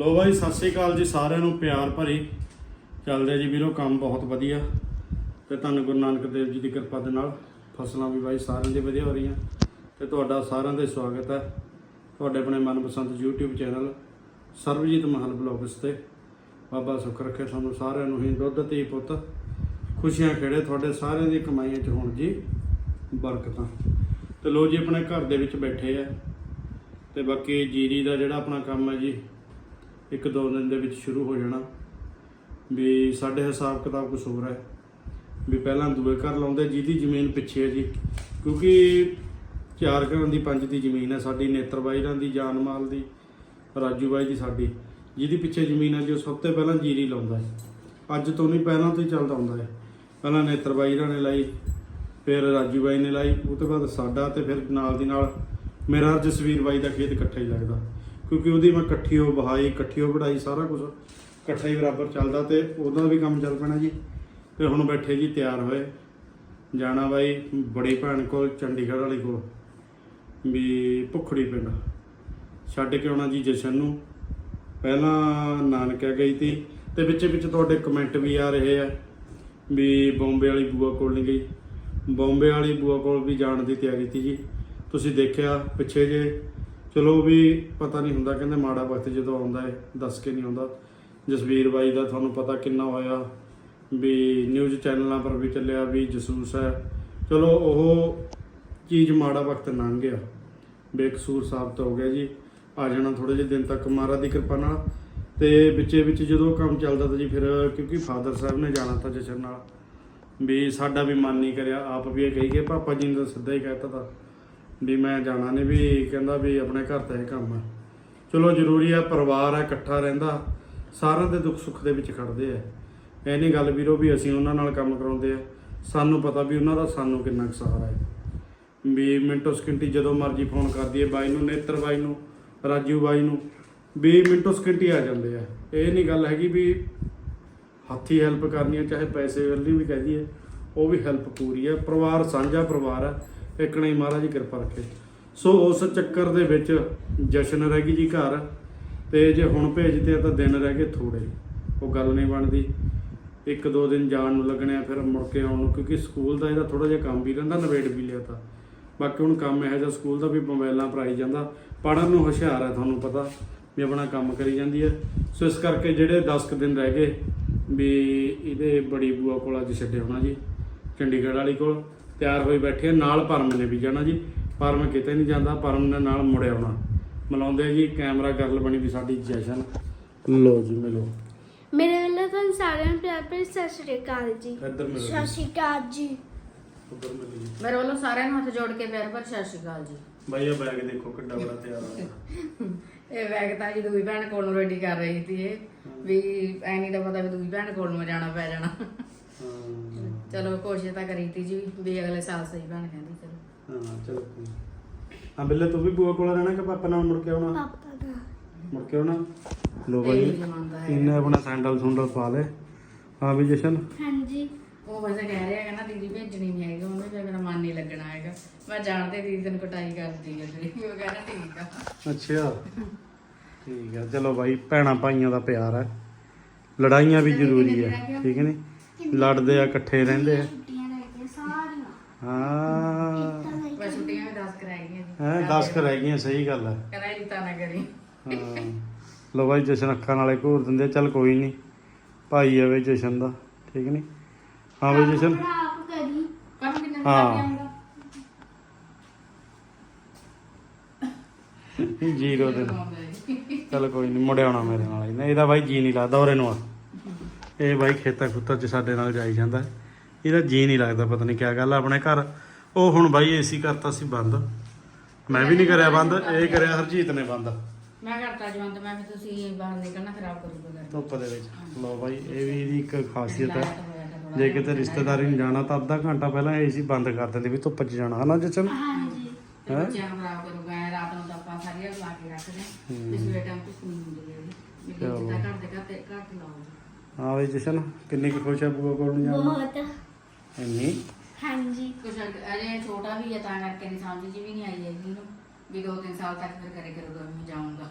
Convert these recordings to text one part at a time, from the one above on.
ਲੋ ਬਾਈ, ਸਤਿ ਸ੍ਰੀ ਅਕਾਲ ਜੀ ਸਾਰਿਆਂ ਨੂੰ, ਪਿਆਰ ਭਰੀ। ਚੱਲਦੇ ਜੀ ਵੀਰੋ, ਕੰਮ ਬਹੁਤ ਵਧੀਆ। ਤੇ ਤੁਹਾਨੂੰ ਗੁਰੂ ਨਾਨਕ ਦੇਵ ਜੀ ਦੀ ਕਿਰਪਾ ਦੇ ਨਾਲ ਫਸਲਾਂ ਵੀ ਬਾਈ ਸਾਰਿਆਂ ਦੀ ਵਧੀਆ ਹੋ ਰਹੀਆਂ। ਤੇ ਤੁਹਾਡਾ ਸਾਰਿਆਂ ਦਾ ਸਵਾਗਤ ਹੈ। ਤੁਹਾਡੇ ਆਪਣੇ ਮਨਪਸੰਦ YouTube ਚੈਨਲ ਸਰਬਜੀਤ ਮਹਲ ਬਲੌਗਸ ਤੇ। ਬਾਬਾ ਸੁੱਖ ਰੱਖੇ ਤੁਹਾਨੂੰ ਸਾਰਿਆਂ ਨੂੰ ਹੀ, ਦੁੱਧ ਤੇ ਪੁੱਤ। ਖੁਸ਼ੀਆਂ ਖੇੜੇ ਤੁਹਾਡੇ ਸਾਰਿਆਂ ਦੀ ਕਮਾਈਆਂ 'ਚ ਹੋਣ ਜੀ ਬਰਕਤਾਂ। ਤੇ ਲੋ ਜੀ, ਆਪਣੇ ਘਰ ਦੇ ਵਿੱਚ ਬੈਠੇ ਆ। ਤੇ ਬਾਕੀ ਜੀਰੀ ਦਾ ਜਿਹੜਾ ਆਪਣਾ ਕੰਮ ਹੈ ਜੀ ਇੱਕ ਦੋ ਦਿਨ ਦੇ ਵਿੱਚ ਸ਼ੁਰੂ ਹੋ ਜਾਣਾ ਵੀ ਸਾਡੇ ਹਿਸਾਬ ਕਿਤਾਬ ਕੁਛ ਹੋਰ ਹੈ। ਵੀ ਪਹਿਲਾਂ ਦੂਏ ਘਰ ਲਾਉਂਦੇ, ਜਿਹਦੀ ਜ਼ਮੀਨ ਪਿੱਛੇ ਹੈ ਜੀ। ਕਿਉਂਕਿ ਚਾਰ ਘਰਾਂ ਦੀ ਪੰਜ ਦੀ ਜ਼ਮੀਨ ਹੈ, ਸਾਡੀ ਨੇਤਰ ਬਾਈ ਰਾਂ ਦੀ, ਜਾਨ ਮਾਲ ਦੀ, ਰਾਜੂ ਬਾਈ ਦੀ ਸਾਡੀ। ਜਿਹਦੀ ਪਿੱਛੇ ਜ਼ਮੀਨ ਹੈ ਜੀ, ਉਹ ਸਭ ਤੋਂ ਪਹਿਲਾਂ ਜੀਰੀ ਲਾਉਂਦਾ ਹੈ। ਅੱਜ ਤੋਂ ਨਹੀਂ, ਪਹਿਲਾਂ ਤੋਂ ਹੀ ਚੱਲਦਾ ਹੁੰਦਾ ਹੈ। ਪਹਿਲਾਂ ਨੇਤਰ ਬਾਈ ਰਾਂ ਨੇ ਲਾਈ, ਫਿਰ ਰਾਜੂ ਬਾਈ ਨੇ ਲਾਈ, ਉਹ ਤੋਂ ਬਾਅਦ ਸਾਡਾ ਤੇ ਫਿਰ ਨਾਲ ਦੀ ਨਾਲ ਮੇਰਾ ਜਸਵੀਰ ਬਾਈ ਦਾ ਖੇਤ ਇਕੱਠਾ ਹੀ ਲੱਗਦਾ। ਕਿਉਂਕਿ ਉਹਦੀ ਮੈਂ ਇਕੱਠੀ ਹੋ ਬਹਾਈ, ਇਕੱਠੀ ਹੋ ਵਢਾਈ ਸਾਰਾ ਕੁਝ ਇਕੱਠਾ ਹੀ ਬਰਾਬਰ ਚੱਲਦਾ ਤੇ ਉਹਦਾ ਵੀ ਕੰਮ ਚੱਲ ਪੈਣਾ ਜੀ। ਤੇ ਹੁਣ ਬੈਠੇ ਜੀ ਤਿਆਰ ਹੋਏ। ਜਾਣਾ ਬਾਈ ਬੜੀ ਭੈਣ ਕੋਲ, ਚੰਡੀਗੜ੍ਹ ਵਾਲੀ ਕੋਲ, ਵੀ ਭੁੱਖੜੀ ਪਿੰਡ। ਛੱਡ ਕੇ ਆਉਣਾ ਜੀ ਜਸ਼ਨ ਨੂੰ। ਪਹਿਲਾਂ ਨਾਨਕਿਆ ਗਈ ਤੀ ਤੇ ਵਿੱਚ ਵਿੱਚ ਤੁਹਾਡੇ ਕਮੈਂਟ ਵੀ ਆ ਰਹੇ ਆ ਵੀ ਬੰਬੇ ਵਾਲੀ ਬੂਆ ਕੋਲ ਨਹੀਂ ਗਈ। ਬੰਬੇ ਵਾਲੀ ਬੂਆ ਕੋਲ ਵੀ ਜਾਣ ਦੀ ਤਿਆਰੀ ਤੀ ਜੀ। ਤੁਸੀਂ ਦੇਖਿਆ ਪਿੱਛੇ ਜੇ ਚਲੋ ਵੀ ਪਤਾ ਨਹੀਂ ਹੁੰਦਾ, ਕਹਿੰਦੇ ਮਾੜਾ ਵਕਤ ਜਦੋਂ ਆਉਂਦਾ ਹੈ ਦੱਸ ਕੇ ਨਹੀਂ ਆਉਂਦਾ। ਜਸਵੀਰ ਬਾਈ ਦਾ ਤੁਹਾਨੂੰ ਪਤਾ ਕਿੰਨਾ ਹੋਇਆ ਵੀ ਨਿਊਜ਼ ਚੈਨਲਾਂ ਪਰ ਵੀ ਚੱਲਿਆ, ਵੀ ਜਸੂਸ ਹੈ। ਚਲੋ ਉਹ ਚੀਜ਼ ਮਾੜਾ ਵਕਤ ਲੰਘ ਗਿਆ। ਬੇਕਸੂਰ ਸਾਬਤ ਹੋ ਗਿਆ ਜੀ। ਆ ਜਾਣਾ ਥੋੜੇ ਜਿਹੇ ਦਿਨ ਤੱਕ ਮਹਾਰਾਜ ਦੀ ਕਿਰਪਾ ਨਾਲ। ਤੇ ਵਿੱਚੇ ਵਿੱਚ ਜਦੋਂ ਕੰਮ ਚੱਲਦਾ ਤਾਂ ਜੀ ਫਿਰ ਕਿਉਂਕਿ ਫਾਦਰ ਸਾਹਿਬ ਨੇ ਜਾਣਾ ਤਾਂ ਜਸ਼ਨ ਨਾਲ। ਵੀ ਸਾਡਾ ਵੀ ਮਨ ਨਹੀਂ ਕਰਿਆ, ਆਪ ਵੀ ਇਹ ਕਹੀ ਗਏ ਪਾਪਾ ਜੀ ਨੇ ਤਾਂ ਸਿੱਧਾ ਹੀ ਕਹਿਤਾ ਤਾਂ। ਵੀ ਮੈਂ ਜਾਣਾ ਨਹੀਂ ਵੀ ਕਹਿੰਦਾ ਵੀ ਆਪਣੇ ਘਰ ਦਾ ਇਹ ਕੰਮ ਹੈ ਚਲੋ ਜ਼ਰੂਰੀ ਹੈ ਪਰਿਵਾਰ ਹੈ ਇਕੱਠਾ ਰਹਿੰਦਾ। ਸਾਰਿਆਂ ਦੇ ਦੁੱਖ ਸੁੱਖ ਦੇ ਵਿੱਚ ਖੜਦੇ ਆ। ਇਹ ਨਹੀਂ ਗੱਲ ਵੀਰੋ ਵੀ ਅਸੀਂ ਉਹਨਾਂ ਨਾਲ ਕੰਮ ਕਰਾਉਂਦੇ ਆ। ਸਾਨੂੰ ਪਤਾ ਵੀ ਉਹਨਾਂ ਦਾ ਸਾਨੂੰ ਕਿੰਨਾ ਕੁ ਸਹਾਰਾ ਹੈ। ਵੀ ਮਿੰਟੋ ਸਕਿੰਟੀ ਜਦੋਂ ਮਰਜ਼ੀ ਫੋਨ ਕਰਦੀ ਹੈ ਬਾਈ ਨੂੰ, ਨੇਤਰ ਬਾਈ ਨੂੰ, ਰਾਜੂ ਬਾਈ ਨੂੰ, ਵੀ ਮਿੰਟੋ ਸਕਿੰਟੀ ਆ ਜਾਂਦੇ ਆ। ਇਹ ਨਹੀਂ ਗੱਲ ਹੈਗੀ ਵੀ ਹੱਥੀ ਹੈਲਪ ਕਰਨੀ ਹੈ ਚਾਹੇ ਪੈਸੇ ਵੱਲੋਂ ਵੀ ਕਹਿ ਦਈਏ, ਉਹ ਵੀ ਹੈਲਪ ਪੂਰੀ ਹੈ ਪਰਿਵਾਰ ਸਾਂਝਾ ਪਰਿਵਾਰ ਹੈ ਇੱਕ ਨਹੀਂ ਮਹਾਰਾਜ ਜੀ ਕਿਰਪਾ ਰੱਖੇ। ਸੋ ਉਸ ਚੱਕਰ ਦੇ ਵਿੱਚ ਜਸ਼ਨ ਰਹਿ ਗਈ ਜੀ ਘਰ, ਤੇ ਜੇ ਹੁਣ ਭੇਜਦੇ ਆ ਤਾਂ ਦਿਨ ਰਹਿ ਗਏ ਥੋੜੇ ਉਹ ਗੱਲ ਨਹੀਂ ਬਣਦੀ। ਇੱਕ ਦੋ ਦਿਨ ਜਾਣ ਨੂੰ ਲੱਗਣੇ ਆ, ਫਿਰ ਮੁੜ ਕੇ ਆਉਣ ਨੂੰ, ਕਿਉਂਕਿ ਸਕੂਲ ਦਾ ਇਹਦਾ ਥੋੜਾ ਜਿਹਾ ਕੰਮ ਵੀ ਰਹਿੰਦਾ, ਨਵੇੜ ਵੀ ਲਿਆ ਤਾਂ। ਬਾਕੀ ਹੁਣ ਕੰਮ ਇਹੋ ਜਿਹਾ ਸਕੂਲ ਦਾ ਵੀ ਮੋਬਾਈਲਾਂ ਭਰਾਈ ਜਾਂਦਾ। ਪੜਨ ਨੂੰ ਹੁਸ਼ਿਆਰ ਹੈ ਤੁਹਾਨੂੰ ਪਤਾ, ਵੀ ਆਪਣਾ ਕੰਮ ਕਰੀ ਜਾਂਦੀ ਹੈ। ਸੋ ਇਸ ਕਰਕੇ ਜਿਹੜੇ 10 ਕੁ ਦਿਨ ਰਹਿ ਗਏ, ਵੀ ਇਹਦੇ ਬੜੀ ਬੂਆ ਕੋਲ ਅੱਜ ਛੱਡੇ ਹੋਣਾ ਜੀ, ਚੰਡੀਗੜ੍ਹ ਵਾਲੀ ਕੋਲ। ਤਿਆਰ ਹੋਈ ਬੈਠੇ ਆ ਨਾਲ ਪਰਮ ਨੇ ਵੀ ਜਾਣਾ ਜੀ। ਪਰਮ ਕਿਤੇ ਨਹੀਂ ਜਾਂਦਾ ਪਰਮ ਨੇ ਨਾਲ ਮੁੜ ਆਉਣਾ। ਮਿਲਾਉਂਦੇ ਆ ਜੀ ਕੈਮਰਾ ਗਰਲ ਬਣੀ ਵੀ ਸਾਡੀ ਜੈਸ਼ਨ। ਲੋ ਜੀ ਮਿਲੋ। ਮੇਰੇ ਵੱਲੋਂ ਤੁਹਾਨੂੰ ਸਾਰਿਆਂ ਨੂੰ ਪਿਆਰ ਭਰੀ ਸਤਿ ਸ਼੍ਰੀ ਅਕਾਲ ਜੀ। ਇੱਧਰ ਮਿਲੋ ਸਤਿ ਸ਼੍ਰੀ ਅਕਾਲ ਜੀ। ਉੱਧਰ ਮਿਲੋ ਜੀ। ਮੇਰੇ ਵੱਲੋਂ ਸਾਰਿਆਂ ਨੂੰ ਹੱਥ ਜੋੜ ਕੇ ਪਿਆਰ ਭਰ ਸਤਿ ਸ਼੍ਰੀ ਅਕਾਲ ਜੀ। ਬਾਈ ਇਹ ਬੈਗ ਦੇਖੋ ਕਿੱਡਾ ਬੜਾ ਤਿਆਰ ਆ। ਇਹ ਬੈਗ ਤਾਂ ਜੀ ਦੂਈ ਭੈਣ ਕੋਲ ਨੂੰ ਰੈਡੀ ਕਰ ਰਹੀ ਸੀ ਇਹ। ਵੀ ਐ ਨਹੀਂ ਤਾਂ ਪਤਾ ਵੀ ਦੂਈ ਭੈਣ ਕੋਲ ਨੂੰ ਜਾਣਾ ਪੈ ਜਾਣਾ। ਹਾਂ। ਚਲੋ ਕੋਸ਼ਿਸ਼ ਤਾਂ ਕਰੀ ਤੀ ਜੀ ਵੀ ਅਗਲੇ ਸਾਲ ਸਹੀ ਭੈਣ ਕਹਿੰਦੀ ਚਲੋ। ਹਾਂ ਚਲੋ ਕੋਈ ਨੀ। ਹਾਂ ਬਿੱਲੇ ਤੂੰ ਵੀ ਬੂਆ ਕੋਲ ਰਹਿਣਾ ਕਿ ਪਾਪਾ ਨਾਲ ਮੁੜ ਕੇ ਆਉਣਾ? ਪਾਪਾ ਦਾ। ਮੁੜ ਕੇ ਆਉਣਾ? ਲੋ ਬਾਈ ਜਮਾਂਦਾ ਹੈ। ਇਹਨੇ ਆਪਣਾ ਸੈਂਡਲ ਸੁੰਡਲ ਪਾ ਲੇ ਹਾਂ ਵੀ ਜਸ਼ਨ? ਹਾਂਜੀ। ਉਹ ਵੈਸੇ ਕਹਿ ਰਿਹਾ ਕਹਿੰਦਾ ਦੀਦੀ ਭੇਜਣੀ ਨਹੀਂ ਹੈਗੀ ਉਹਨੇ ਫਿਰ ਮੇਰਾ ਮਨ ਨਹੀਂ ਲੱਗਣਾ ਹੈਗਾ। ਮੈਂ ਜਾਣਦੇ ਦੀਦੀ ਤੈਨੂੰ ਕਟਾਈ ਕਰਦੀ ਹੈ ਜਿਹੜੀ ਉਹ ਕਹਿੰਦਾ ਠੀਕ ਆ। ਅੱਛਾ। ਠੀਕ ਆ ਚਲੋ ਬਾਈ ਭੈਣਾ ਭਾਈਆਂ ਦਾ ਪਿਆਰ ਹੈ। ਲੜਾਈਆਂ ਵੀ ਜ਼ਰੂਰੀ ਹੈ ਠੀਕ ਨਹੀਂ ਲੜਦੇ ਆ ਇਕੱਠੇ ਰਹਿੰਦੇ ਆ। ਛੁੱਟੀਆਂ ਗਈਆਂ ਸਾਰੀਆਂ। ਹਾਂ। ਤਾਂ ਬਸ ਛੁੱਟੀਆਂ ਵੀ 10 ਕਰਾਈਆਂ ਜੀ ਹੈ 10 ਕਰ ਰਹਿ ਗਈਆਂ ਸਹੀ ਗੱਲ ਹੈ ਕਹਿੰਦਾ ਇਹ ਤਾਂ ਨਾ ਕਰੀ ਹਾਂ। ਲੋ ਬਾਈ ਜਸ਼ਨ ਅੱਖਾਂ ਨਾਲੇ ਘੂਰ ਦਿੰਦੇ ਆ, ਚੱਲ ਕੋਈ ਨਹੀਂ ਭਾਈ ਆ ਵੇ ਜਸ਼ਨ ਦਾ ਠੀਕ ਨਹੀਂ ਹਾਂ ਬਈ ਜਸ਼ਨ। ਆਪਣਾ ਆਪ ਕਰੀ। ਕੰਮ ਕਿੰਨਾ ਹਾਂ। ਆਉਂਦਾ ਜੀਰੋ ਦਿਨ। ਚੱਲ ਕੋਈ ਨਹੀਂ ਮੁੜਿਆ ਆਉਣਾ ਮੇਰੇ ਨਾਲ। ਇਹਦਾ ਬਾਈ ਜੀ ਨਹੀਂ ਲੱਗਦਾ ਔਰੇ ਨੂੰ ਆ। ਇਹ ਬਾਈ ਖੇਤਾਂ ਖੁੱਤਾਂ 'ਚ ਸਾਡੇ ਨਾਲ ਜਾਈ ਜਾਂਦਾ ਇਹਦਾ ਜੀ ਨਹੀਂ ਲੱਗਦਾ ਪਤਾ ਨਹੀਂ ਕਿਆ ਗੱਲ ਆ। ਆਪਣੇ ਘਰ ਉਹ ਹੁਣ ਬਾਈ ਏਸੀ ਕਰਤਾ ਸੀ ਬੰਦ। ਮੈਂ ਵੀ ਨਹੀਂ ਕਰਿਆ ਬੰਦ ਇਹ ਕਰਿਆ ਹਰਜੀਤ ਨੇ ਬੰਦ। ਮੈਂ ਕਰਤਾ ਜਵੰਤ ਮੈਂ ਵੀ ਤੁਸੀਂ ਬਾਹਰ ਨਿਕਲਣਾ ਖਰਾਬ ਕਰੂਗਾ ਧੁੱਪ ਦੇ ਵਿੱਚ। ਲਓ ਬਾਈ ਇਹ ਵੀ ਇਹਦੀ ਇੱਕ ਖਾਸੀਅਤ ਹੈ। ਜੇ ਕਿਤੇ ਰਿਸ਼ਤੇਦਾਰੀ ਨੂੰ ਜਾਣਾ ਤਾਂ ਅੱਧਾ ਘੰਟਾ ਪਹਿਲਾਂ ਏਸੀ ਬੰਦ ਕਰ ਦਿੰਦੇ ਵੀ ਧੁੱਪ 'ਚ ਜਾਣਾ ਹਨਾ ਜਚਨ? ਹਾਂਜੀ। ਤੇ ਬੱਚਿਆਂ ਨੂੰ ਖਰਾਬ ਕਰੂਗਾ ਐਂ ਰਾਤ ਨੂੰ ਤਾਂ ਆਪਾਂ ਸਾਰੀਆਂ ਲਾ ਕੇ ਰੱਖਦੇ ਹਾਂ। ਇਸ ਵੇਲੇ ਟਾਈਮ ਤੇ ਸੁਣੀ ਹੁੰਦੀ ਹੈ ਵੀ ਚਲੋ। ਜਿੱਦਾਂ ਘਰ ਦੇ ਘਰ ਤੇ ਘਰ ਲਾਓ ਹਾਂ ਬਈ ਜਸ਼ਨ ਕਿੰਨੀ ਕੁ ਖੁਸ਼ ਹੈ ਬੂਆ ਕੋਲ ਨੂੰ ਜਾਣਾ ਬਹੁਤ। ਇੰਨੀ? ਹਾਂਜੀ। ਕੁਛ ਅਜੇ ਛੋਟਾ ਵੀ ਹੈ ਤਾਂ ਕਰਕੇ ਨਹੀਂ ਸਮਝ ਜੀ ਵੀ ਨਹੀਂ ਆਈ ਹੈਗੀ ਇਹਨੂੰ ਵੀ ਦੋ ਤਿੰਨ ਸਾਲ ਤੱਕ ਫਿਰ ਕਰੇ ਕਰੂਗਾ ਮੈਂ ਜਾਊਂਗਾ।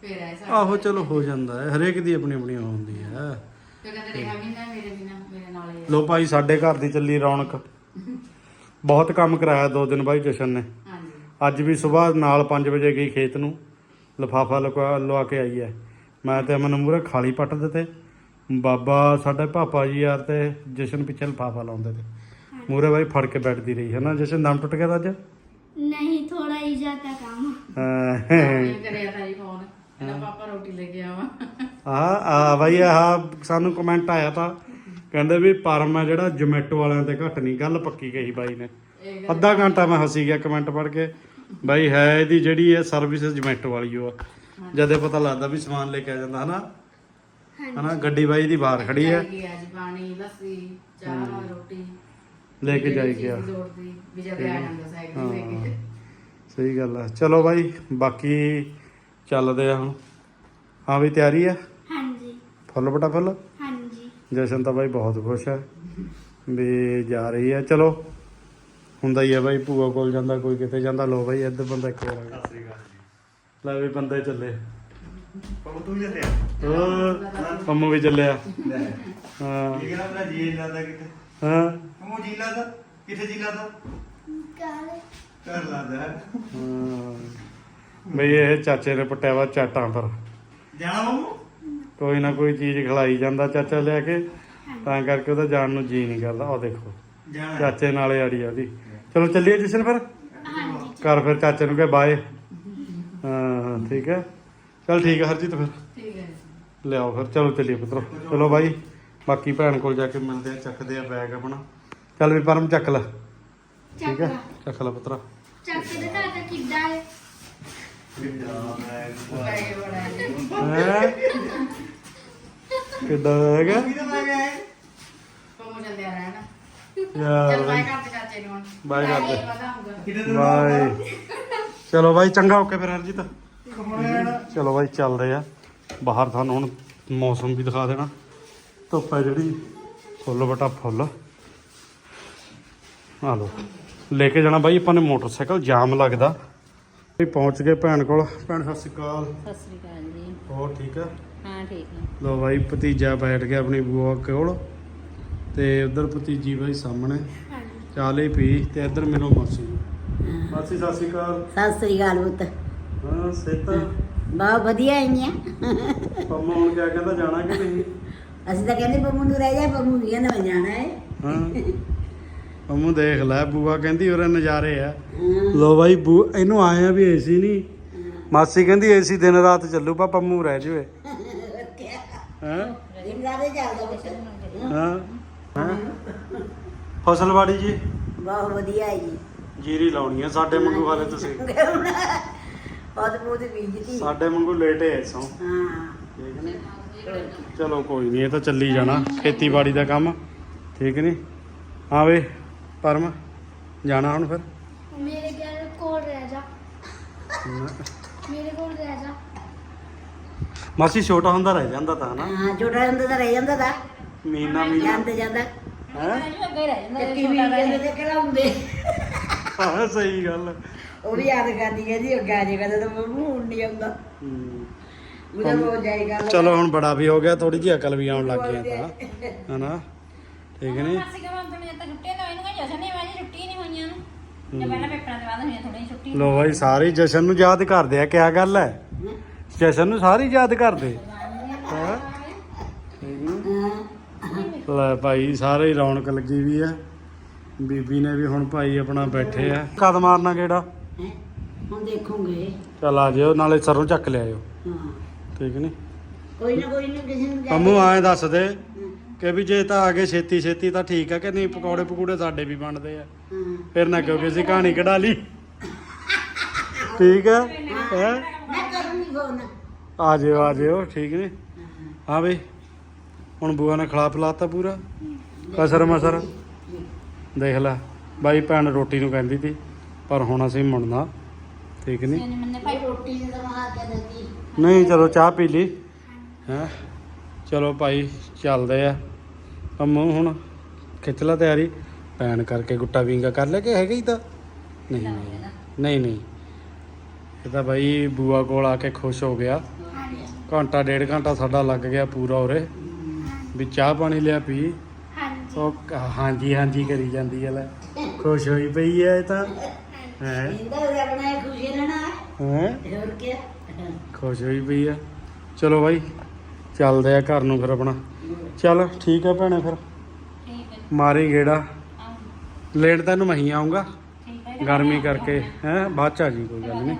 ਫਿਰ ਐਸਾ ਆਹੋ ਚਲੋ ਹੋ ਜਾਂਦਾ ਹੈ ਹਰੇਕ ਦੀ ਆਪਣੀ ਆਪਣੀ ਉਹ ਹੁੰਦੀ ਹੈ। ਫਿਰ ਕਹਿੰਦੇ ਰਿਹਾ ਮਹੀਨਾ ਮੇਰੇ ਬਿਨਾ ਮੇਰੇ ਨਾਲ ਹੀ ਆ। ਲੋ ਭਾਈ ਸਾਡੇ ਘਰ ਦੀ ਚੱਲੀ ਰੌਣਕ। ਬਹੁਤ ਕੰਮ ਕਰਾਇਆ ਦੋ ਦਿਨ ਬਾਈ ਜਸ਼ਨ ਨੇ। ਹਾਂਜੀ। ਅੱਜ ਵੀ ਸਵੇਰ ਨਾਲ 5 ਵਜੇ ਗਈ ਖੇਤ ਨੂੰ। ਲਫਾਫਾ ਲਵਾ ਲਵਾ ਕੇ ਆਈ ਹੈ। ਮੈਂ ਤੇ ਅਮਨ ਮੂਰੇ ਖਾਲੀ ਪੱਟ ਦਿੱਤੇ। ਬਾਬਾ ਸਾਡੇ ਪਾਪਾ ਜੀ ਯਾਰ ਤੇ ਜਸ਼ਨ ਪਿੱਛੇ ਲਫਾਫਾ ਲਾਉਂਦੇ ਤੇ। ਮੂਰੇ ਬਾਈ ਫੜ ਕੇ ਬੈਠਦੀ ਰਹੀ ਹੈ ਨਾ ਜਸ਼ਨ ਦਮ ਟੁੱਟ ਗਿਆ ਅੱਜ? ਨਹੀਂ ਥੋੜਾ ਹੀ ਜਾਤਾ ਕੰਮ। ਹਾਂ। ਕਰਿਆ ਤਾਈ ਫੋਨ ਇਹਦਾ ਪਾਪਾ ਰੋਟੀ ਲੈ ਕੇ ਆਵਾ। ਆ ਆ ਬਾਈ ਆ ਸਾਨੂੰ ਕਮੈਂਟ ਆਇਆ ਤਾਂ। ਕਹਿੰਦੇ ਵੀ ਪਰਮ ਆ ਜਿਹੜਾ ਜਮੈਟੋ ਵਾਲਿਆਂ ਤੇ ਘੱਟ ਨਹੀਂ ਗੱਲ ਪੱਕੀ ਕਹੀ ਬਾਈ ਨੇ। ਅੱਧਾ ਘੰਟਾ ਮੈਂ ਹੱਸੀ ਗਿਆ ਕਮੈਂਟ ਪੜ ਕੇ। ਬਾਈ ਹੈ ਇਹਦੀ ਜਿਹੜੀ ਹੈ ਸਰਵਿਸ ਜੋਮੈਟੋ ਵਾਲੀ ਉਹ ਜਦੋਂ ਪਤਾ ਲੱਗਦਾ ਵੀ ਸਮਾਨ ਲੈ ਕੇ ਆ ਜਾਂਦਾ ਹਨਾ? ਹਨਾ ਗੱਡੀ ਬਾਈ ਦੀ ਬਾਹਰ ਖੜੀ ਹੈ। ਲੈ ਕੇ ਜਾਈ ਗਿਆ। ਸਹੀ ਗੱਲ ਆ। ਚਲੋ ਬਾਈ ਬਾਕੀ ਚੱਲਦੇ ਆ ਹੁਣ। ਹਾਂ ਵੀ ਤਿਆਰੀ ਆ? ਹਾਂਜੀ। ਫੁੱਲ ਬਟਾ ਫੁੱਲ ਹਾਂਜੀ। ਜਸ਼ਨ ਤਾਂ ਬਾਈ ਬਹੁਤ ਖੁਸ਼ ਆ ਵੀ ਜਾ ਰਹੀ ਆ। ਚਲੋ ਹੁੰਦਾ ਹੀ ਆ ਬਾਈ ਭੂਆ ਕੋਲ ਜਾਂਦਾ ਕੋਈ ਕਿਤੇ ਜਾਂਦਾ। ਲੋ ਬਾਈ ਇੱਧਰ ਬੰਦਾ ਇੱਕ ਹੋਰ ਆ ਗਿਆ। ਲੈ ਵੀ ਬੰਦੇ ਚੱਲੇ। ਤੂੰ ਚੱਲਿਆ ਪੰਮੂ ਵੀ ਚੱਲਿਆ ਹਾਂ। ਇਹ ਕਿਹੜਾ ਮੇਰਾ ਜੀ ਲਾਦਾ ਕਿਤੇ। ਹਾਂ। ਪਪੂ ਜੀ ਲਾਦਾ ਕਿੱਥੇ ਜੀ ਲਾਦਾ ਕਰ ਲਾਦਾ ਹਾਂ। ਬਈ ਇਹ ਚਾਚੇ ਨੇ ਪਟਿਆ ਵਾ ਚਾਟਾਂ ਪਰ। ਜਾਣਾ ਪਪੂ ਕੋਈ ਨਾ ਕੋਈ ਚੀਜ਼ ਖਿਲਾਈ ਜਾਂਦਾ ਚਾਚਾ ਲੈ ਕੇ। ਤਾਂ ਕਰਕੇ ਉਹਦਾ ਜਾਣ ਨੂੰ ਜੀ ਨਹੀਂ ਕਰਦਾ। ਉਹ ਦੇਖੋ। ਜਾਣਾ। ਚਾਚੇ ਨਾਲੇ ਆੜੀ ਆ ਉਹਦੀ। ਚਲੋ ਚੱਲੀਏ ਜਸ਼ਨ ਫਿਰ। ਕਰ ਫਿਰ ਚਾਚੇ ਨੂੰ ਕਹੇ ਬਾਏ ਹਾਂ ਠੀਕ ਹੈ। ਚਲ ਠੀਕ ਹੈ ਹਰਜੀਤ ਫਿਰ। ਠੀਕ ਹੈ ਲਿਆਓ ਫਿਰ ਚਲੋ ਚੱਲੀਏ ਪੁੱਤਰੋ। ਚਲੋ ਬਾਈ ਬਾਕੀ ਭੈਣ ਕੋਲ ਜਾ ਕੇ ਮਿਲਦੇ ਆ ਚੱਕਦੇ ਆ ਬੈਗ ਆਪਣਾ। ਚੱਲ ਵੀ ਪਰਮ ਚੱਕ ਲੈ। ਠੀਕ ਹੈ ਚੱਕ ਲੈ। ਪੁੱਤਰਾ। ਚੱਕ ਦੇ ਤਾਂ ਤਾਂ ਕਿੱਦਾਂ ਹੈ ਹੈਂ? ਕਿੱਦਾਂ ਹੈਗਾ ਚੱਲਿਆ ਰਹਿਣਾ। ਯਾਰ ਚੱਲ ਬਾਈ ਬਾਈ। ਕਰ ਤੇ ਚਾਚੇ ਨੂੰ ਹੁਣ। ਬਾਏ ਕਰ ਦੇ। ਪਤਾ ਹੋਊਗਾ ਕਿਤੇ ਤੇ ਬਾਏ ਚਲੋ ਬਾਈ ਚੰਗਾ ਓਕੇ ਫਿਰ ਹਰਜੀਤ। ਚਲੋ ਬਾਈ ਚੱਲਦੇ ਆ। ਬਾਹਰ ਤੁਹਾਨੂੰ ਹੁਣ ਮੌਸਮ ਵੀ ਦਿਖਾ ਦੇਣਾ। ਧੁੱਪ ਹੈ ਜਿਹੜੀ ਫੁੱਲ ਬਟਾ ਫੁੱਲ। ਆ ਲੋ ਲੈ ਕੇ ਜਾਣਾ ਬਾਈ ਆਪਾਂ ਨੇ ਮੋਟਰਸਾਈਕਲ ਜਾਮ ਲੱਗਦਾ। ਵੀ ਪਹੁੰਚ ਗਏ ਭੈਣ ਕੋਲ। ਭੈਣ ਸਤਿ ਸ਼੍ਰੀ ਅਕਾਲ। ਸਤਿ ਸ੍ਰੀ ਅਕਾਲ ਜੀ। ਹੋਰ ਠੀਕ ਆ? ਹਾਂ ਠੀਕ ਹੈ ਲੋ ਬਾਈ ਭਤੀਜਾ ਬੈਠ ਗਿਆ ਆਪਣੀ ਬੂਆ ਕੋਲ। ਤੇ ਉਧਰ ਭਤੀਜੀ ਬਾਈ ਸਾਹਮਣੇ। ਚਾਲੇ ਪੀ ਤੇ ਇੱਧਰ ਮਿਲੋ ਮਾਸੀ। ਮਾਸੀ ਸਤਿ ਸ਼੍ਰੀ ਅਕਾਲ। ਸਤਿ ਸ੍ਰੀ ਅਕਾਲ ਪੁੱਤ। ਹਾਂ ਸੇਤਾ ਬਹੁਤ ਵਧੀਆ ਆਈਆਂ। ਪੰਮਾ ਹੁਣ ਕਿਆ ਕਹਿੰਦਾ ਜਾਣਾ ਕਿ ਨਹੀਂ? ਅਸੀਂ ਤਾਂ ਕਹਿੰਦੇ ਪੰਮੂ ਨੂੰ ਰਹਿ ਜਾ ਪੰਮੂ ਵੀ ਕਹਿੰਦਾ ਮੈਂ ਜਾਣਾ ਹੈ। ਹਾਂ। ਪੰਮੂ ਦੇਖ ਲੈ ਬੂਆ ਕਹਿੰਦੀ ਉਰੇ ਨਜ਼ਾਰੇ ਆ। ਲੋ ਬਾਈ ਬੂ ਇਹਨੂੰ ਆਏ ਆ ਵੀ ਏਸੀ ਨਹੀਂ। ਮਾਸੀ ਕਹਿੰਦੀ ਏਸੀ ਦਿਨ ਰਾਤ ਚੱਲੂ ਪਾ ਪੰਮੂ ਰਹਿ ਜਵੇ। ਹਾਂ? ਦਿਨ ਰਾਤ ਹੀ ਚੱਲਦਾ ਪੁੱਤ ਹਾਂ। ਹਾਂ। ਫਸਲਵਾੜੀ ਜੀ? ਬਹੁਤ ਵਧੀਆ ਹੈ ਜੀ। ਜੀਰੀ ਲਾਉਣੀ ਆ ਸਾਡੇ ਵਾਂਗੂ ਹਾਲੇ ਤੁਸੀਂ। ਸਾਡੇ ਵਾਂਗੂ ਲੇਟ ਹੈ। ਸੋ ਚਲੋ ਕੋਈ ਨਹੀਂ ਇਹ ਤਾਂ ਚੱਲੀ ਜਾਣਾ ਖੇਤੀਬਾੜੀ ਦਾ ਕੰਮ। ਠੀਕ ਨੇ? ਹਾਂ ਪਰਮ ਜਾਣਾ ਹੁਣ ਫਿਰ? ਮਾਸੀ ਛੋਟਾ ਹੁੰਦਾ ਰਹਿ ਜਾਂਦਾ ਤਾਂ ਨਾ। ਹਾਂ ਜੋੜਾ ਹੁੰਦਾ ਤਾਂ ਰਹਿ ਜਾਂਦਾ ਦਾ ਮਹੀਨਾ ਮਹੀਨਾ ਜਾਂਦੇ ਜਾਂਦਾ। ਹੈ? ਕਿ ਵੀ ਕਹਿੰਦੇ ਤੇ ਹੁੰਦੇ ਹਾਂ ਸਹੀ ਗੱਲ। ਉਹ ਵੀ ਯਾਦ ਕਰਦੀ ਕਹਿੰਦੀ ਅੱਗਾ ਆ ਜਾਏਗਾ ਤਾਂ ਪੰਮੂ ਹੁਣ ਨਹੀਂ ਆਉਂਦਾ। ਹੂੰ। ਉਹਦਾ ਹੋ ਜਾਏਗਾ ਚਲੋ ਹੁਣ ਬੜਾ ਵੀ ਹੋ ਗਿਆ ਥੋੜੀ ਜਿਹੀ ਅਕਲ ਵੀ ਆਉਣ ਲੱਗ ਗਈ ਆ ਤਾਂ। ਹਨਾ? ਠੀਕ ਨਹੀਂ ਮਾਸੀ ਕਮਾਂ ਤੋਂ ਤਾਂ ਛੁੱਟੀਆਂ ਤਾਂ ਇਹਨੂੰ ਜਸ਼ਨ ਨੇ ਵਾਜੀ ਛੁੱਟੀ ਨਹੀਂ ਹੋਈਆਂ ਨੂੰ। ਜੇ ਪਹਿਲਾਂ ਪੇਪਰਾਂ ਦੇ ਬਾਅਦ ਹੋਈਆਂ ਥੋੜੀ ਛੁੱਟੀ ਲੋ ਬਾਈ ਸਾਰੇ ਜਸ਼ਨ ਨੂੰ ਯਾਦ ਕਰਦੇ ਆ ਕਿਆ ਗੱਲ ਹੈ? ਜਸ਼ਨ ਨੂੰ ਸਾਰੇ ਯਾਦ ਕਰਦੇ। ਹੈਂ? ਠੀਕ ਨੀ? ਲੈ ਭਾਈ ਸਾਰੇ ਹੀ ਰੌਣਕ ਲੱਗੀ ਵੀ ਆ ਬੀਬੀ ਨੇ ਵੀ ਹੁਣ ਭਾਈ ਆਪਣਾ ਬੈਠੇ ਆ। ਕਦ ਮਾਰਨਾ ਕਿਹੜਾ ਹੈਂ? ਹੁਣ ਦੇਖੂਗੇ। ਚੱਲ ਆ ਜਿਓ ਨਾਲੇ ਸਰੋਂ ਚੱਕ ਲਿਆਇਓ। ਹਾਂ। ਠੀਕ ਨਹੀਂ? ਕੋਈ ਨਾ ਕੋਈ ਨਾ ਕਿਸੇ ਨੂੰ ਜਾ ਅੰਮੂ ਆਏ ਦੱਸ ਦੇ ਕਿ ਵੀ ਜੇ ਤਾਂ ਆ ਗਏ ਛੇਤੀ ਛੇਤੀ ਤਾਂ ਠੀਕ ਆ ਕਿ ਨਹੀਂ? ਪਕੌੜੇ ਪਕੂੜੇ ਸਾਡੇ ਵੀ ਬਣਦੇ ਆ। ਹਾਂ। ਫਿਰ ਨਾ ਕਿਉਂਕਿ ਅਸੀਂ ਕਹਾਣੀ ਕਢਾ ਲਈ। ਠੀਕ ਹੈ ਹੈਂ? ਮੈਂ ਕਰੂੰਗੀ ਫੋਨ। ਆ ਜਿਓ ਆ ਜਿਓ ਠੀਕ ਨੇ ਹਾਂ। ਬਈ। ਹੁਣ ਬੂਆ ਨੇ ਖਿਲਾ ਪਿਲਾਤਾ ਪੂਰਾ। ਕਸਰ ਮਸਰ। ਦੇਖ ਲੈ ਬਾਈ ਭੈਣ ਰੋਟੀ ਨੂੰ ਕਹਿੰਦੀ ਸੀ ਪਰ ਹੁਣ ਅਸੀਂ ਮੁੜਨਾ। ਠੀਕ ਨਹੀਂ ਮੰਨੇ ਭਾਈ ਰੋਟੀ ਨੇ ਤਾਂ ਮਾਰ ਕੇ ਦਿੱਤੀ। ਨਹੀਂ ਚਲੋ ਚਾਹ ਪੀ ਲਈ। ਹੈ? ਚਲੋ ਭਾਈ ਚੱਲਦੇ ਆ। ਅੰਮੂ ਹੁਣ ਖਿੱਚ ਲਾ ਤਿਆਰੀ। ਪੈਣ ਕਰਕੇ ਗੁੱਟਾ ਵਿੰਗਾ ਕਰ ਲਿਆ ਕਿ ਹੈਗਾ ਹੀ ਤਾਂ? ਨਹੀਂ ਨਹੀਂ। ਨਹੀਂ ਇਹ ਤਾਂ ਭਾਈ ਬੂਆ ਕੋਲ ਆ ਕੇ ਖੁਸ਼ ਹੋ ਗਿਆ। ਘੰਟਾ ਡੇਢ ਘੰਟਾ ਸਾਡਾ ਲੱਗ ਗਿਆ ਪੂਰਾ ਉਰੇ। ਵੀ ਚਾਹ ਪਾਣੀ ਲਿਆ ਪੀ। ਹਾਂਜੀ। ਉਹ ਹਾਂਜੀ ਹਾਂਜੀ ਕਰੀ ਜਾਂਦੀ ਹੈ ਲੈ। ਖੁਸ਼ ਹੋਈ ਪਈ ਹੈ ਇਹ ਤਾਂ। ਹੈ। ਇਹਦਾ ਉਹਦਾ ਆਪਣਾ ਖੁਸ਼ੀ ਰਹਿਣਾ ਹੈ। ਹੋਰ ਕੀ ਖੁਸ਼ ਹੋਈ ਪਈ ਆ। ਚਲੋ ਬਾਈ ਚੱਲਦੇ ਆ ਘਰ ਨੂੰ ਫਿਰ ਆਪਣਾ। ਚੱਲ ਠੀਕ ਆ ਭੈਣੇ ਫਿਰ। ਠੀਕ ਹੈ ਮਾਰੀ ਗੇੜਾ। ਲੇਟ ਤੈਨੂੰ ਮਹੀਂ ਆਉਂਗਾ ਠੀਕ ਹੈ ਗਰਮੀ ਕਰਕੇ। ਹੈ? ਬਾਅਦ ਚ ਆ ਜੀ ਕੋਈ ਗੱਲ ਨਹੀਂ।